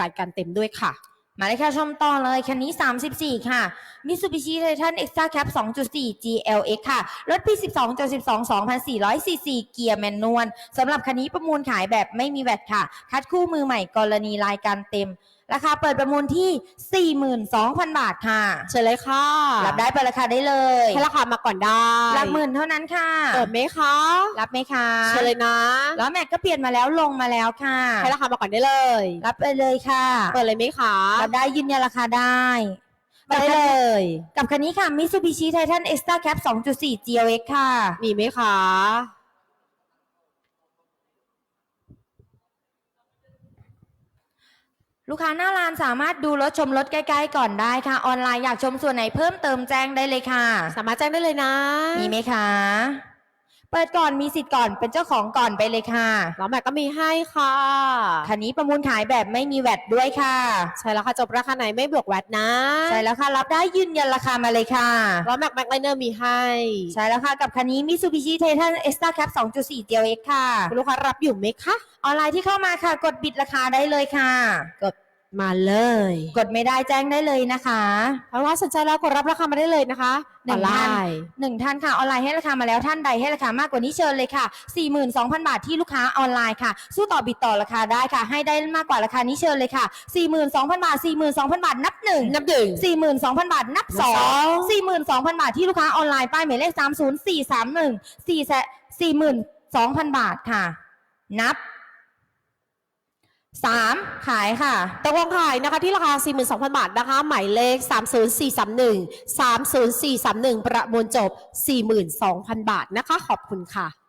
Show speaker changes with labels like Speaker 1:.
Speaker 1: รายการเต็มด้วยค่ะ
Speaker 2: มาเลยค่ะชมต่อเลย คันนี้ 34 ค่ะ Mitsubishi Titan Extra Cap 2.4 GLX ค่ะ รถ P12 12 2,400 cc เกียร์แมนนวลสำหรับคันนี้ประมูลขายแบบไม่มีแวตค่ะ คัดคู่มือใหม่กรณีรายการเต็ม ราคาเปิดประมูลที่ 42,000 บาทค่ะ
Speaker 1: เชิญเลยค่ะ
Speaker 2: รับได้เปิดราคาได้เลย
Speaker 1: ให้ราคามาก่อนได้
Speaker 2: หลักหมื่นเท่านั้นค่ะ
Speaker 1: เปิดไหมคะ
Speaker 2: รับไหมคะ
Speaker 1: เชิญเลยนะ
Speaker 2: แล้วแม็กก็เปลี่ยนมาแล้วลงมาแล้วค่ะ
Speaker 1: ให้ราคามาก่อนได้เลย
Speaker 2: รับไปเลยค่ะ
Speaker 1: เปิดเลยไหมคะ
Speaker 2: รับได้ยืนยันราคาได้
Speaker 1: เปิดได้เลย
Speaker 2: กับคันนี้ค่ะ Mitsubishi Titan Extra Cap 2.4 GLX ค่ะ
Speaker 1: มีไหมคะ
Speaker 2: ลูกค้าหน้าร้านสามารถดูรถชมรถใกล้ๆก่อนได้ค่ะ ออนไลน์อยากชมส่วนไหนเพิ่มเติมแจ้งได้เลยค่ะ
Speaker 1: สามารถแจ้งได้เลยนะ
Speaker 2: มีไหมคะ เปิดก่อนมีสิทธิ์ก่อนเป็นเจ้าของก่อนไปเลยค่ะ
Speaker 1: แล้วแม็กก็มีให้ค่ะ
Speaker 2: คันนี้ประมูลขายแบบไม่มีแวตด้วยค่ะ
Speaker 1: ใช่แล้วค่ะจบราคาไหนไม่บวกแวตนะ
Speaker 2: ใช่แล้วค่ะรับได้ยืนยันราคามาเลยค่ะ
Speaker 1: แล้วแม็กแม็กไลเนอร์มีให้
Speaker 2: ใช่แล้วค่ะกับคันนี้ Mitsubishi Titan Extra Cap 2.4 GLX ค่ะ
Speaker 1: คุณลูกค้ารับอยู่ไหมคะ
Speaker 2: ออนไลน์ที่เข้ามาค่ะ กดบิดราคาได้เลยค่ะ
Speaker 1: กด มาเลย
Speaker 2: กดไม่ได้แจ้งได้เลยนะคะ
Speaker 1: เพราะว่าสนใจแล้วกดรับราคามาได้เลยนะคะ
Speaker 2: หนึ่
Speaker 1: อองนไล
Speaker 2: ท่าน
Speaker 1: น์
Speaker 2: หนึ่งท่านค่ะออนไลน์ให้ราคามาแล้วท่านใดให้ราคามากกว่านี้เชิญเลยค่ะ 42,000 บาทที่ลูกค้าออนไลน์ค่ะ สู้ต่อบิดต่อราคาได้ค่ะ ให้ได้มากกว่าราคานี้เชิญเลยค่ะ 42,000 บาท 42,000 บาทนับหนึ่ง
Speaker 1: นับหนึ่ง
Speaker 2: 42,000 บาท นับสอ
Speaker 1: นับสอง
Speaker 2: ง42,000 บาทที่ลูกค้าออนไลน์ป้ายหมายเลข 30431 4 42,000 บาทค่ะ นับ สามขายค่ะ
Speaker 1: ตกลงขายนะคะที่ราคา 42,000 บาทนะคะ หมายเลข 30431 30431 ประมูลจบ 42,000 บาทนะคะ ขอบคุณค่ะ